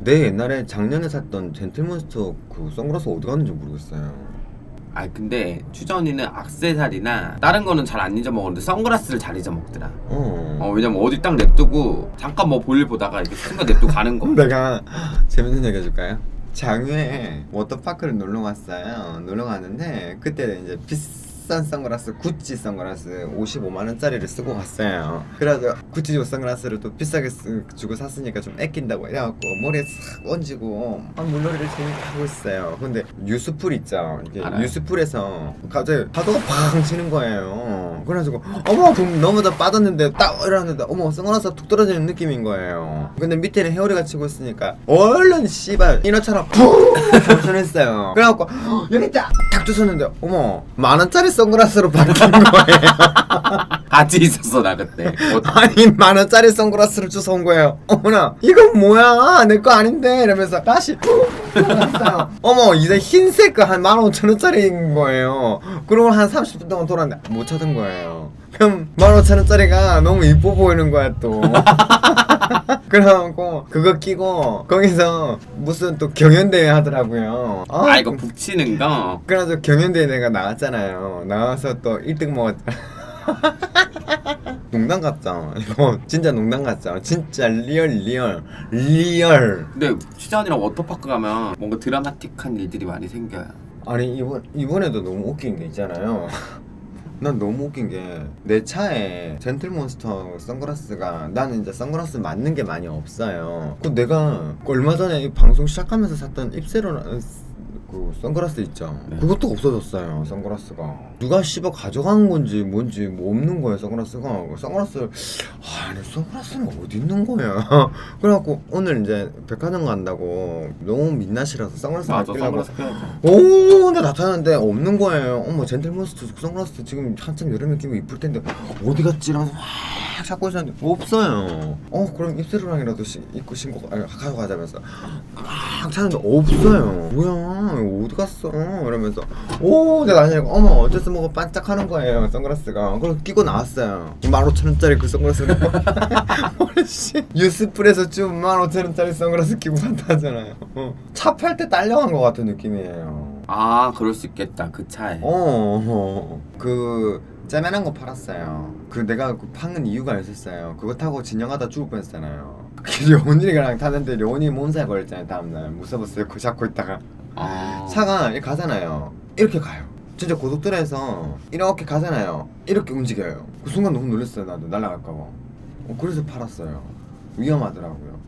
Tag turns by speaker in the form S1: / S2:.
S1: 내 옛날에 작년에 샀던 젠틀몬스터 그 선글라스 어디 갔는지 모르겠어요.
S2: 아 근데 추전이는 악세사리나 다른 거는 잘 안 잊어먹었는데 선글라스를 잘 잊어먹더라
S1: 어.
S2: 어 왜냐면 어디 딱 냅두고 잠깐 뭐 볼일 보다가 이렇게 순간 냅두고 가는 거
S1: 내가 재밌는 얘기 해줄까요? 장유에 워터파크를 놀러 갔어요. 놀러 갔는데 그때 이제 비 싼 선글라스 구찌 선글라스 55만 원짜리를 쓰고 갔어요. 그래서 구찌 선글라스를 또 비싸게 쓰, 주고 샀으니까 좀 아낀다고 해갖고 머리에 싹 얹고 아, 물놀이를 재밌게 하고 있어요. 근데 뉴스풀 있죠. 뉴스풀에서 갑자기 파도가 팡 치는 거예요. 그래가지고 어머 그럼 넘어져 빠졌는데 딱 이러는데 어머 선글라스가 툭 떨어지는 느낌인 거예요. 근데 밑에는 헤어리가 치고 있으니까 얼른 씨발 인어처럼 푹 조선했어요. 그래갖고 여기 딱! 딱 주웠는데 어머 만 원짜리 선글라스로 바뀐 거예요.
S2: 같이 있었어 나 그때 어,
S1: 아니 만 원짜리 선글라스를 주워 온 거예요. 어머나 이건 뭐야 내 거 아닌데 이러면서 다시 했어요. 어머 이제 흰색 거한만 오천 원짜리인 거예요. 그러고 한 30분 동안 돌았는데 못 찾은 거예요. 그럼 만 오천 원짜리가 너무 이뻐 보이는 거야 또. 그래갖고 그거 끼고 거기서 무슨 또 경연대회 하더라고요.
S2: 아 이거 북치는 거
S1: 그래서 경연대회 내가 나왔잖아요. 나와서 또 1등 먹었잖아. 농담 같죠? 이거 진짜 농담 같죠? 진짜 리얼 리얼 리얼.
S2: 근데 추전이랑 워터파크 가면 뭔가 드라마틱한 일들이 많이 생겨요
S1: 아니 이번 이번에도 너무 웃긴 게 있잖아요. 난 너무 웃긴 게 내 차에 젠틀몬스터 선글라스가 나는 이제 선글라스 맞는 게 많이 없어요. 그 내가 얼마 전에 이 방송 시작하면서 샀던 입세로 그 선글라스 있죠.
S2: 네.
S1: 그것도 없어졌어요. 선글라스가 누가 씹어 가져간 건지 뭔지 뭐 없는 거예요. 선글라스가 선글라스 아니 선글라스는 어디 있는 거야? 그래갖고 오늘 이제 백화점 간다고 너무 민낯이라서 선글라스
S2: 맞아
S1: 맡기려고
S2: 선글라스
S1: 오, 근데 나타났는데 없는 거예요. 어머, 젠틀몬스터 선글라스 지금 한참 여름에 끼면 이쁠 텐데 어디 갔지? 라면서 막 찾고 있었는데 없어요. 어, 그럼 입술이랑이라도 시, 입고 신고 아, 가져가자면서 막 찾는데 없어요. 뭐야, 어디 갔어? 이러면서 오, 내가 나중에 어머, 어째서 뭐가 반짝하는 거예요, 선글라스가. 그래서 끼고 나왔어요. 15,000원짜리 그 선글라스를. 씨, 유스풀에서 좀 15,000원짜리 선글라스 끼고 산다잖아요. 어. 차팔 때 딸려간 것 같은 느낌이에요.
S2: 아 그럴 수 있겠다 그 차에
S1: 어, 어, 그 짜면한 거 팔았어요. 그 내가 그 파는 이유가 있었어요. 그거 타고 진영하다 죽을 뻔했잖아요. 그 려원이랑 타는데 려원이 몸살 걸렸잖아요. 다음날 무서웠어요. 그 잡고 있다가
S2: 아
S1: 차가 이렇게 가잖아요. 이렇게 가요. 진짜 고속도로에서 이렇게 가잖아요. 이렇게 움직여요. 그 순간 너무 놀랐어요. 나도 날아갈까 봐. 어, 그래서 팔았어요. 위험하더라고요.